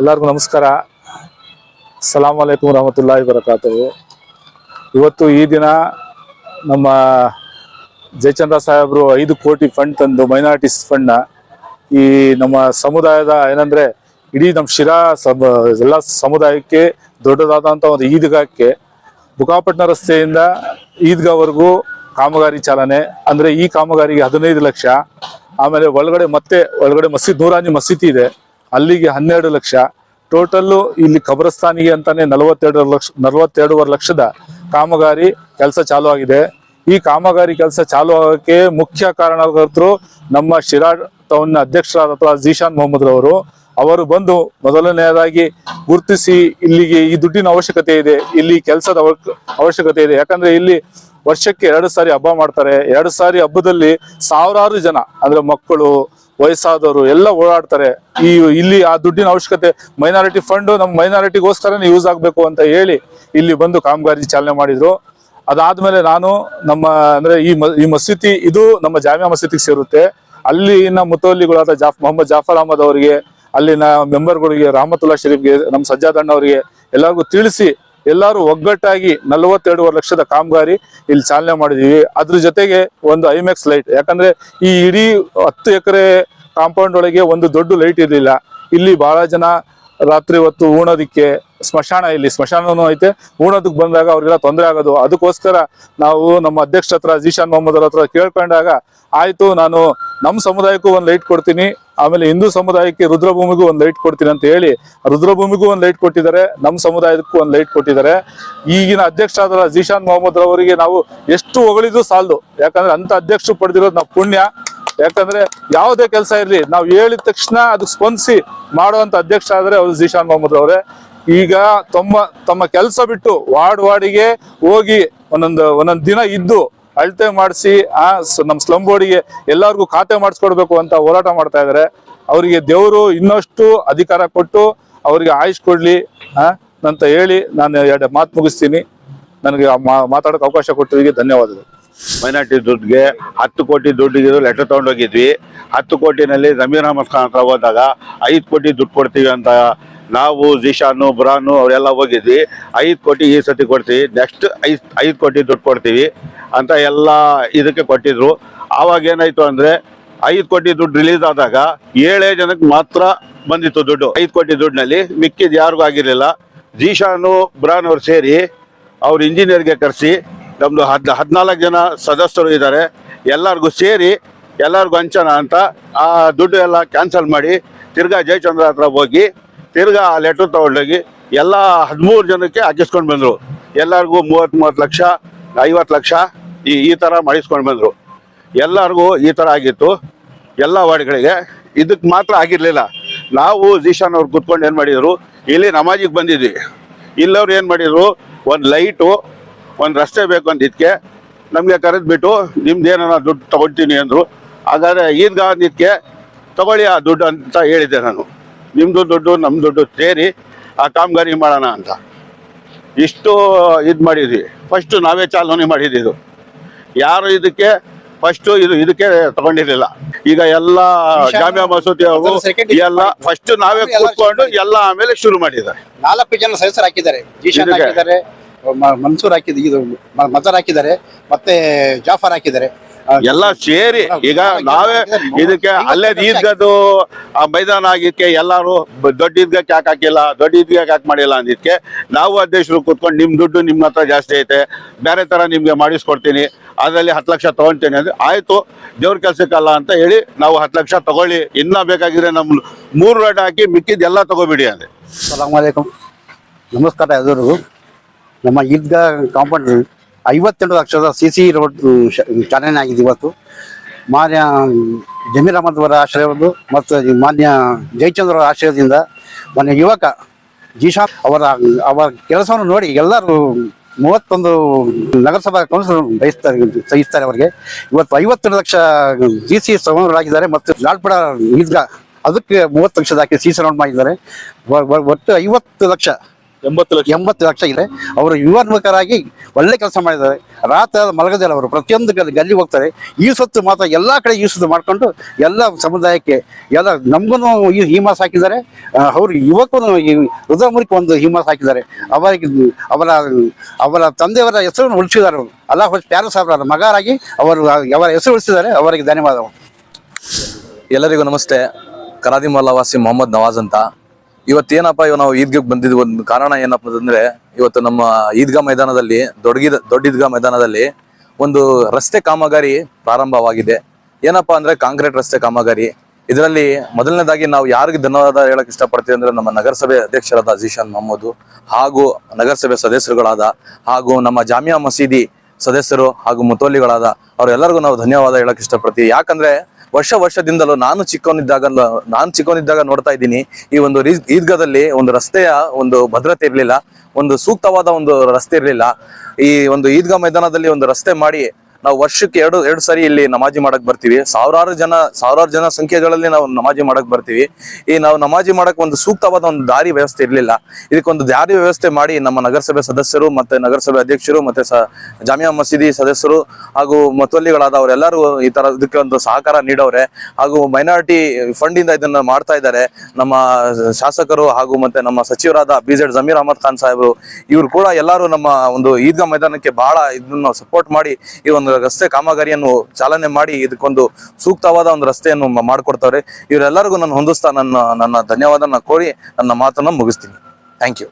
ಎಲ್ಲರಿಗೂ ನಮಸ್ಕಾರ. ಸಲಾಂ ಅಲೈಕುಮ್ ರಹಮತುಲ್ಲಾಹಿ ಬರಕಾತು ಇವತ್ತು ಈ ದಿನ ನಮ್ಮ ಜಯಚಂದ್ರ ಸಾಹೇಬರು ಐದು ಕೋಟಿ ಫಂಡ್ ತಂದು ಮೈನಾರಿಟೀಸ್ ಫಂಡ್ನ ಈ ನಮ್ಮ ಸಮುದಾಯದ ಏನಂದ್ರೆ ಇಡೀ ನಮ್ಮ ಶಿರಾ ಸಮ, ಎಲ್ಲ ಸಮುದಾಯಕ್ಕೆ ದೊಡ್ಡದಾದಂಥ ಒಂದು ಈದ್ಗಾಕ್ಕೆ ಬುಕಾಪಟ್ನ ರಸ್ತೆಯಿಂದ ಈದ್ಗಾವರೆಗೂ ಕಾಮಗಾರಿ ಚಾಲನೆ, ಅಂದ್ರೆ ಈ ಕಾಮಗಾರಿಗೆ ಹದಿನೈದು ಲಕ್ಷ, ಆಮೇಲೆ ಒಳಗಡೆ ಮತ್ತೆ ಒಳಗಡೆ ಮಸೀದ್ ನೂರಾಂಜಿ ಮಸೀದಿ ಇದೆ. ಅಲ್ಲಿಗೆ ಹನ್ನೆರಡು ಲಕ್ಷ. ಟೋಟಲ್ಲು ಇಲ್ಲಿ ಕಬ್ರಸ್ತಾನಿಗೆ ಅಂತಾನೆ ನಲವತ್ತೆರಡು ಲಕ್ಷ, ನಲವತ್ತೆರಡೂವರೆ ಲಕ್ಷದ ಕಾಮಗಾರಿ ಕೆಲಸ ಚಾಲು ಆಗಿದೆ. ಈ ಕಾಮಗಾರಿ ಕೆಲಸ ಚಾಲು ಆಗೋಕ್ಕೆ ಮುಖ್ಯ ಕಾರಣಕರ್ತರು ನಮ್ಮ ಶಿರಾ ಟೌನ್ನ ಅಧ್ಯಕ್ಷರಾದಂತಹ ಜೀಶಾನ್ ಮೊಹಮ್ಮದ್ ರವರು. ಅವರು ಬಂದು ಮೊದಲನೆಯದಾಗಿ ಗುರುತಿಸಿ ಇಲ್ಲಿಗೆ ಈ ದುಡ್ಡಿನ ಅವಶ್ಯಕತೆ ಇದೆ. ಇಲ್ಲಿ ಕೆಲಸದ ಅವಶ್ಯಕತೆ ಇದೆ. ಯಾಕಂದ್ರೆ ಇಲ್ಲಿ ವರ್ಷಕ್ಕೆ ಎರಡು ಸಾರಿ ಹಬ್ಬ ಮಾಡ್ತಾರೆ. ಎರಡು ಸಾರಿ ಹಬ್ಬದಲ್ಲಿ ಸಾವಿರಾರು ಜನ, ಅಂದ್ರೆ ಮಕ್ಕಳು ವಯಸ್ಸಾದವರು ಎಲ್ಲ ಓಡಾಡ್ತಾರೆ. ಈ ಇಲ್ಲಿ ಆ ದುಡ್ಡಿನ ಅವಶ್ಯಕತೆ ಮೈನಾರಿಟಿ ಫಂಡ್ ನಮ್ಮ ಮೈನಾರಿಟಿಗೋಸ್ಕರನೇ ಯೂಸ್ ಆಗಬೇಕು ಅಂತ ಹೇಳಿ ಇಲ್ಲಿ ಬಂದು ಕಾಮಗಾರಿ ಚಾಲನೆ ಮಾಡಿದ್ರು. ಅದಾದ್ಮೇಲೆ ನಾನು ನಮ್ಮ ಅಂದ್ರೆ ಈ ಈ ಮಸೀದಿ ಇದು ನಮ್ಮ ಜಾಮಿಯಾ ಮಸೀದಿಗೆ ಸೇರುತ್ತೆ. ಅಲ್ಲಿನ ಮುತವಲ್ಲಿಗಳಾದ ಜಾಫ್, ಮೊಹಮ್ಮದ್ ಜಾಫರ್ ಅಹಮದ್ ಅವರಿಗೆ, ಅಲ್ಲಿನ ಮೆಂಬರ್ಗಳಿಗೆ ರಹಮತುಲ್ಲಾ ಶರೀಫ್ಗೆ ನಮ್ಮ ಸಜ್ಜಾದಣ್ಣ ಅವರಿಗೆ ಎಲ್ಲರಿಗೂ ತಿಳಿಸಿ ಎಲ್ಲರೂ ಒಗ್ಗಟ್ಟಾಗಿ ನಲವತ್ತೆರಡುವರೆ ಲಕ್ಷದ ಕಾಮಗಾರಿ ಇಲ್ಲಿ ಚಾಲನೆ ಮಾಡಿದೀವಿ. ಅದ್ರ ಜೊತೆಗೆ ಒಂದು ಐಮ್ಯಾಕ್ಸ್ ಲೈಟ್ ಯಾಕಂದ್ರೆ ಈ ಇಡೀ ಹತ್ತು ಎಕರೆ ಕಾಂಪೌಂಡ್ ಒಳಗೆ ಒಂದು ದೊಡ್ಡ ಲೈಟ್ ಇರಲಿಲ್ಲ. ಇಲ್ಲಿ ಬಹಳ ಜನ ರಾತ್ರಿ ಹೊತ್ತು ಉಣೋದಿಕ್ಕೆ ಸ್ಮಶಾನ ಇಲ್ಲಿ ಸ್ಮಶಾನನೂ ಐತೆ. ಉಣೋದಕ್ಕೆ ಬಂದಾಗ ಅವ್ರಿಗೆಲ್ಲ ತೊಂದರೆ ಆಗೋದು. ಅದಕ್ಕೋಸ್ಕರ ನಾವು ನಮ್ಮ ಅಧ್ಯಕ್ಷ ಹತ್ರ ಜೀಶಾನ್ ಮೊಹಮ್ಮದ್ ಅವ್ರ ಹತ್ರ ಕೇಳ್ಕೊಂಡಾಗ, ಆಯ್ತು, ನಾನು ನಮ್ಮ ಸಮುದಾಯಕ್ಕೂ ಒಂದು ಲೈಟ್ ಕೊಡ್ತೀನಿ. ಆಮೇಲೆ ಹಿಂದೂ ಸಮುದಾಯಕ್ಕೆ ರುದ್ರಭೂಮಿಗೂ ಒಂದು ಲೈಟ್ ಕೊಡ್ತೀನಿ ಅಂತ ಹೇಳಿ ರುದ್ರಭೂಮಿಗೂ ಒಂದು ಲೈಟ್ ಕೊಟ್ಟಿದ್ದಾರೆ ನಮ್ಮ ಸಮುದಾಯಕ್ಕೂ ಒಂದು ಲೈಟ್ ಕೊಟ್ಟಿದ್ದಾರೆ. ಈಗಿನ ಅಧ್ಯಕ್ಷ ಆದ ಜೀಶಾನ್ ಮೊಹಮ್ಮದ್ ರವರಿಗೆ ನಾವು ಎಷ್ಟು ಹೊಗಳಿದ್ರು ಸಾಲದು. ಯಾಕಂದ್ರೆ ಅಂತ ಅಧ್ಯಕ್ಷರು ಪಡೆದಿರೋದು ನಾವು ಪುಣ್ಯ. ಯಾಕಂದ್ರೆ ಯಾವುದೇ ಕೆಲಸ ಇರಲಿ, ನಾವು ಹೇಳಿದ ತಕ್ಷಣ ಅದಕ್ಕೆ ಸ್ಪಂದಿಸಿ ಮಾಡುವಂತ ಅಧ್ಯಕ್ಷ ಆದ್ರೆ ಅವರು ಜೀಶಾನ್ ಮೊಹಮ್ಮದ್ ಅವರೇ ಈಗ ತಮ್ಮ ತಮ್ಮ ಕೆಲಸ ಬಿಟ್ಟು ವಾರ್ಡ್ ವಾರ್ಡಿಗೆ ಹೋಗಿ ಒಂದೊಂದು ಒಂದೊಂದು ದಿನ ಇದ್ದು ಅಳತೆ ಮಾಡಿಸಿ, ಆ ನಮ್ಮ ಸ್ಲಂ ಬೋರ್ಡಿಗೆ ಎಲ್ಲರಿಗೂ ಖಾತೆ ಮಾಡಿಸ್ಕೊಡ್ಬೇಕು ಅಂತ ಹೋರಾಟ ಮಾಡ್ತಾ ಇದ್ದಾರೆ ಅವರಿಗೆ ದೇವರು ಇನ್ನಷ್ಟು ಅಧಿಕಾರ ಕೊಟ್ಟು ಅವರಿಗೆ ಆಯುಷ್ ಕೊಡ್ಲಿ ಅಂತ ಹೇಳಿ ನಾನು ಎರಡು ಮಾತು ಮುಗಿಸ್ತೀನಿ. ನನಗೆ ಮಾತಾಡೋಕೆ ಅವಕಾಶ ಕೊಟ್ಟಿದ್ದಕ್ಕೆ ಧನ್ಯವಾದಗಳು. ಮೈನಾರಿಟಿ ದುಡ್ಡಿಗೆ ಹತ್ತು ಕೋಟಿ ದುಡ್ಡಿಗೆ ಲೆಟರ್ ತೊಗೊಂಡೋಗಿದ್ವಿ. ಹತ್ತು ಕೋಟಿನಲ್ಲಿ ಜಮೀರ್ ಅಹಮದ್ ಖಾನ್ ಹತ್ರ ಹೋದಾಗ ಐದು ಕೋಟಿ ದುಡ್ಡು ಕೊಡ್ತೀವಿ ಅಂತ ನಾವು, ಜಿಶಾನು, ಬುರಾನು ಅವರೆಲ್ಲ ಹೋಗಿದ್ವಿ. ಐದು ಕೋಟಿ ಈ ಸತಿ ಕೊಡ್ತೀವಿ. ನೆಕ್ಸ್ಟ್ ಐದು ಐದು ಕೋಟಿ ದುಡ್ಡು ಕೊಡ್ತೀವಿ. ಅಂತ ಎಲ್ಲ ಇದಕ್ಕೆ ಕೊಟ್ಟಿದ್ರು. ಆವಾಗ ಏನಾಯ್ತು ಅಂದ್ರೆ ಐದು ಕೋಟಿ ದುಡ್ಡು ರಿಲೀಸ್ ಆದಾಗ ಏಳೇ ಜನಕ್ಕೆ ಮಾತ್ರ ಬಂದಿತ್ತು ದುಡ್ಡು. ಐದು ಕೋಟಿ ದುಡ್ಡಿನಲ್ಲಿ ಮಿಕ್ಕಿದ್ ಯಾರಿಗೂ ಆಗಿರಲಿಲ್ಲ. ಜೀಶಾನು, ಬ್ರಾನ್ ಅವ್ರು ಸೇರಿ ಅವ್ರ ಇಂಜಿನಿಯರ್ಗೆ ಕರೆಸಿ ನಮ್ದು ಹದ್ ಹದಿನಾಲ್ಕು ಜನ ಸದಸ್ಯರು ಇದ್ದಾರೆ ಎಲ್ಲರಿಗೂ ಸೇರಿ ಎಲ್ಲರಿಗೂ ಹಂಚೋಣ ಅಂತ ಆ ದುಡ್ಡು ಎಲ್ಲ ಕ್ಯಾನ್ಸಲ್ ಮಾಡಿ ತಿರ್ಗಾ ಜಯಚಂದ್ರ ಹತ್ರ ಹೋಗಿ ತಿರ್ಗಾ ಆ ಲೆಟರ್ ತಗೊಂಡೋಗಿ ಎಲ್ಲ ಹದಿಮೂರು ಜನಕ್ಕೆ ಹಾಕಿಸ್ಕೊಂಡು ಬಂದರು. ಎಲ್ಲರಿಗೂ ಮೂವತ್ತು ಮೂವತ್ತು ಲಕ್ಷ, ಐವತ್ತು ಲಕ್ಷ ಈ ಈ ಥರ ಮಾಡಿಸ್ಕೊಂಡು ಬಂದರು. ಎಲ್ಲರಿಗೂ ಈ ಥರ ಆಗಿತ್ತು. ಎಲ್ಲ ವಾರ್ಡ್ಗಳಿಗೆ. ಇದಕ್ಕೆ ಮಾತ್ರ ಆಗಿರಲಿಲ್ಲ. ನಾವು ಜೀಶಾನ್ ಅವ್ರು ಕುತ್ಕೊಂಡು ಏನು ಮಾಡಿದರು? ಇಲ್ಲಿ ನಮಾಜಿಗೆ ಬಂದಿದ್ವಿ. ಇಲ್ಲವ್ರು ಏನು ಮಾಡಿದರು? ಒಂದು ಲೈಟು, ಒಂದು ರಸ್ತೆ ಬೇಕು ಅಂದಿದ್ದಕ್ಕೆ ನಮಗೆ ಕರೆದ್ಬಿಟ್ಟು, ನಿಮ್ದು ಏನಾರ ದುಡ್ಡು ತಗೊಳ್ತೀನಿ ಅಂದರು. ಹಾಗಾದ್ರೆ ಈದ್ಗಾ ಅಂದಿದ್ದಕ್ಕೆ ತಗೊಳ್ಳಿ ಆ ದುಡ್ಡು ಅಂತ ಹೇಳಿದ್ದೆ ನಾನು. ನಿಮ್ಮದು ದುಡ್ಡು ನಮ್ಮ ದುಡ್ಡು ಸೇರಿ ಆ ಕಾಮಗಾರಿ ಮಾಡೋಣ ಅಂತ. ಇಷ್ಟು ಇದು ಮಾಡಿದ್ವಿ. ಫಸ್ಟು ನಾವೇ ಚಾಲನೆ ಮಾಡಿದ್ದು ಯಾರು ಇದಕ್ಕೆ ಫಸ್ಟ್ ಇದು ಇದಕ್ಕೆ ತಗೊಂಡಿರ್ಲಿಲ್ಲ. ಈಗ ಎಲ್ಲ ಜಾಮಿಯಾ ಮಸೂದಿ ಅವರು ಎಲ್ಲ ಫಸ್ಟ್ ನಾವೇ ಕೂತ್ಕೊಂಡು ಎಲ್ಲ ಆಮೇಲೆ ಶುರು ಮಾಡಿದ್ದಾರೆ. ನಾಲ್ಕು ಜನ ಸದಸ್ಯರು ಹಾಕಿದ್ದಾರೆ. ಜೀಶಾನ್ ಹಾಕಿದ್ದಾರೆ ಮನ್ಸೂರ್ ಹಾಕಿದ್ ಇದು ಮಜರ್ ಹಾಕಿದ್ದಾರೆ ಮತ್ತೆ ಜಾಫರ್ ಹಾಕಿದ್ದಾರೆ. ಎಲ್ಲ ಸೇರಿ ಈಗ ನಾವೇ ಇದಕ್ಕೆ ಅಲ್ಲೇ ಈದ್ಗದ್ದು ಆ ಮೈದಾನ ಆಗಿದ್ಕೆ ಎಲ್ಲಾರು ದೊಡ್ಡ ಈದ್ಗಕ್ಕೆ ಯಾಕೆ ಹಾಕಿಲ್ಲ ದೊಡ್ಡ ಈದ್ಗಕ್ಕೆ ಯಾಕೆ ಮಾಡಿಲ್ಲ ಅಂದಿದ್ಕೆ ನಾವು ಅಧ್ಯಕ್ಷರು ಕೂತ್ಕೊಂಡು ನಿಮ್ ದುಡ್ಡು ನಿಮ್ಮ ಹತ್ರ ಜಾಸ್ತಿ ಐತೆ ಬೇರೆ ತರ ನಿಮ್ಗೆ ಮಾಡಿಸ್ಕೊಡ್ತೀನಿ ಅದರಲ್ಲಿ ಹತ್ತು ಲಕ್ಷ ತಗೊಂತೇನೆ ಅಂದ್ರೆ ಆಯ್ತು, ದೇವ್ರ ಕೆಲಸಕ್ಕಲ್ಲ ಅಂತ ಹೇಳಿ ನಾವು ಹತ್ತು ಲಕ್ಷ ತಗೊಳ್ಳಿ. ಇನ್ನ ಬೇಕಾಗಿದ್ರೆ ನಮ್ ಮೂರು ರೇಟ್ ಹಾಕಿ ಮಿಕ್ಕಿದ್ ಎಲ್ಲ ತಗೋಬಿಡಿ ಅಂದೆ. ಸಲಾಮ್ ಅಲೈಕುಂ ನಮಸ್ಕಾರ ಎದುರು ನಮ್ಮ ಈದ್ಗಾ ಕಾಂಪೌಂಡ್ ಐವತ್ತೆರಡು ಲಕ್ಷದ ಸಿ ಸಿ ರೋಡ್ ಚಾಲನೆ ಆಗಿದೆ ಇವತ್ತು. ಮಾನ್ಯ ಜಮೀರ್ ಅಹಮದ್ ಅವರ ಆಶ್ರಯವನ್ನು ಮತ್ತು ಮಾನ್ಯ ಜಯಚಂದ್ರ ಅವರ ಆಶ್ರಯದಿಂದ ಮಾನ್ಯ ಯುವಕ ಜೀಶಾ ಅವರ ಅವರ ಕೆಲಸವನ್ನು ನೋಡಿ ಎಲ್ಲರೂ ಮೂವತ್ತೊಂದು ನಗರಸಭಾ ಕೌನ್ಸಿಲರ್ ಬಯಸ್ತಾರೆ ಸಹಿಸ್ತಾರೆ ಅವರಿಗೆ. ಇವತ್ತು ಐವತ್ತೆರಡು ಲಕ್ಷ ಜಿ ಸಿ ಆಗಿದ್ದಾರೆ ಮತ್ತು ಲಾಲ್ಪಡ ಈದ್ಗಾ, ಅದಕ್ಕೆ ಮೂವತ್ತು ಲಕ್ಷದ ಹಾಕಿ ಸಿ ಸಿ ರೌಂಡ್ ಮಾಡಿದ್ದಾರೆ. ಒಟ್ಟು ಐವತ್ತು ಲಕ್ಷ ಎಂಬತ್ತು ಲಕ್ಷ. ಎಂಬತ್ತು ಲಕ್ಷ ಇದೆ. ಅವರು ಯುವನ್ಮುಖರಾಗಿ ಒಳ್ಳೆ ಕೆಲಸ ಮಾಡಿದ್ದಾರೆ. ರಾತ್ರಿ ಮಲಗದಿಲ್ಲ ಅವರು. ಪ್ರತಿಯೊಂದು ಗಲ್ಲಿ ಗಲ್ಲಿ ಹೋಗ್ತಾರೆ. ಈ ಸೊತ್ತು ಮಾತ್ರ ಎಲ್ಲಾ ಕಡೆ ಈ ಸೊತ್ತು ಮಾಡ್ಕೊಂಡು ಎಲ್ಲ ಸಮುದಾಯಕ್ಕೆ ಎಲ್ಲ ನಮಗೂ ಈ ಹಿಮಾಸ್ ಹಾಕಿದ್ದಾರೆ ಅವರು ಯುವಕನು ಈ ರುದ್ರಮುಖಿ ಒಂದು ಹಿಮಾಸ್ ಹಾಕಿದ್ದಾರೆ ಅವರಿಗೆ ಅವರ ಅವರ ತಂದೆಯವರ ಹೆಸರನ್ನು ಉಳಿಸಿದ್ದಾರೆ ಅವರು. ಅಲ್ಲ ಪ್ಯಾರ ಸಾಹೇಬರ ಮಗರಾಗಿ ಅವರು ಅವರ ಹೆಸರು ಉಳಿಸಿದ್ದಾರೆ. ಅವರಿಗೆ ಧನ್ಯವಾದಗಳು. ಎಲ್ಲರಿಗೂ ನಮಸ್ತೆ. ಕರಾದಿ ವಾಸಿ ಮೊಹಮ್ಮದ್ ನವಾಜ್ ಅಂತ. ಇವತ್ತೇನಪ್ಪ ಇವ ನಾವು ಈದ್ಗಾಗ್ ಬಂದಿದ್ ಒಂದು ಕಾರಣ ಏನಪ್ಪ ಅಂತಂದ್ರೆ, ಇವತ್ತು ನಮ್ಮ ಈದ್ಗಾ ಮೈದಾನದಲ್ಲಿ ದೊಡ್ಡ ದೊಡ್ಡ ಈದ್ಗಾ ಮೈದಾನದಲ್ಲಿ ಒಂದು ರಸ್ತೆ ಕಾಮಗಾರಿ ಪ್ರಾರಂಭವಾಗಿದೆ. ಏನಪ್ಪಾ ಅಂದ್ರೆ ಕಾಂಕ್ರೀಟ್ ರಸ್ತೆ ಕಾಮಗಾರಿ. ಇದರಲ್ಲಿ ಮೊದಲನೇದಾಗಿ ನಾವು ಯಾರಿಗೆ ಧನ್ಯವಾದ ಹೇಳಕ್ ಇಷ್ಟಪಡ್ತೀವಿ ಅಂದ್ರೆ ನಮ್ಮ ನಗರಸಭೆ ಅಧ್ಯಕ್ಷರಾದ ಅಜೀಶಾನ್ ಮೊಹಮ್ಮದ್ ಹಾಗೂ ನಗರಸಭೆ ಸದಸ್ಯರುಗಳಾದ ಹಾಗೂ ನಮ್ಮ ಜಾಮಿಯಾ ಮಸೀದಿ ಸದಸ್ಯರು ಹಾಗೂ ಮುತೋಲಿಗಳಾದ, ಅವರೆಲ್ಲರಿಗೂ ನಾವು ಧನ್ಯವಾದ ಹೇಳಕ್ ಇಷ್ಟಪಡ್ತೀವಿ. ಯಾಕಂದ್ರೆ ವರ್ಷ ವರ್ಷದಿಂದಲೂ ನಾನು ಚಿಕ್ಕವನಿದ್ದಾಗ ನಾನು ಚಿಕ್ಕವನಿದ್ದಾಗ ನೋಡ್ತಾ ಇದ್ದೀನಿ, ಈ ಒಂದು ಈದ್ಗದಲ್ಲಿ ಒಂದು ರಸ್ತೆಯ ಒಂದು ಭದ್ರತೆ ಇರಲಿಲ್ಲ, ಒಂದು ಸೂಕ್ತವಾದ ಒಂದು ರಸ್ತೆ ಇರಲಿಲ್ಲ. ಈ ಒಂದು ಈದ್ಗಾ ಮೈದಾನದಲ್ಲಿ ಒಂದು ರಸ್ತೆ ಮಾಡಿ ನಾವು ವರ್ಷಕ್ಕೆ ಎರಡು ಎರಡು ಸಾರಿ ಇಲ್ಲಿ ನಮಾಜಿ ಮಾಡಕ್ ಬರ್ತೀವಿ. ಸಾವಿರಾರು ಜನ ಸಾವಿರಾರು ಜನ ಸಂಖ್ಯೆಗಳಲ್ಲಿ ನಾವು ನಮಾಜಿ ಮಾಡಕ್ ಬರ್ತೀವಿ. ಈ ನಾವು ನಮಾಜಿ ಮಾಡಕ್ ಒಂದು ಸೂಕ್ತವಾದ ಒಂದು ದಾರಿ ವ್ಯವಸ್ಥೆ ಇರಲಿಲ್ಲ. ಇದಕ್ಕೊಂದು ದಾರಿ ವ್ಯವಸ್ಥೆ ಮಾಡಿ ನಮ್ಮ ನಗರಸಭೆ ಸದಸ್ಯರು ಮತ್ತೆ ನಗರಸಭೆ ಅಧ್ಯಕ್ಷರು ಮತ್ತೆ ಜಾಮಿಯಾ ಮಸೀದಿ ಸದಸ್ಯರು ಹಾಗೂ ಮತವಲ್ಲಿಗಳಾದ ಅವರೆಲ್ಲರೂ ಈ ತರ ಇದಕ್ಕೆ ಒಂದು ಸಹಕಾರ ನೀಡವ್ರೆ. ಹಾಗೂ ಮೈನಾರಿಟಿ ಫಂಡ್ ಇಂದ ಇದನ್ನ ಮಾಡ್ತಾ ಇದ್ದಾರೆ. ನಮ್ಮ ಶಾಸಕರು ಹಾಗೂ ಮತ್ತೆ ನಮ್ಮ ಸಚಿವರಾದ ಬಿ ಜೆಡ್ ಜಮೀರ್ ಅಹಮದ್ ಖಾನ್ ಸಾಹೇಬರು, ಇವರು ಕೂಡ ಎಲ್ಲರೂ ನಮ್ಮ ಒಂದು ಈದ್ಗಾ ಮೈದಾನಕ್ಕೆ ಬಹಳ ಇದನ್ನ ಸಪೋರ್ಟ್ ಮಾಡಿ ಈ ಒಂದು ರಸ್ತೆ ಕಾಮಗಾರಿಯನ್ನು ಚಾಲನೆ ಮಾಡಿ ಇದಕ್ಕೊಂದು ಸೂಕ್ತವಾದ ಒಂದು ರಸ್ತೆಯನ್ನು ಮಾಡಿಕೊಡ್ತಾರೆ ಇವರೆಲ್ಲರಿಗೂ ನಾನು ಹೊಂದಿಸ್ತಾ ನನ್ನ ನನ್ನ ಧನ್ಯವಾದನ ಕೋರಿ ನನ್ನ ಮಾತನ್ನ ಮುಗಿಸ್ತೀನಿ. Thank you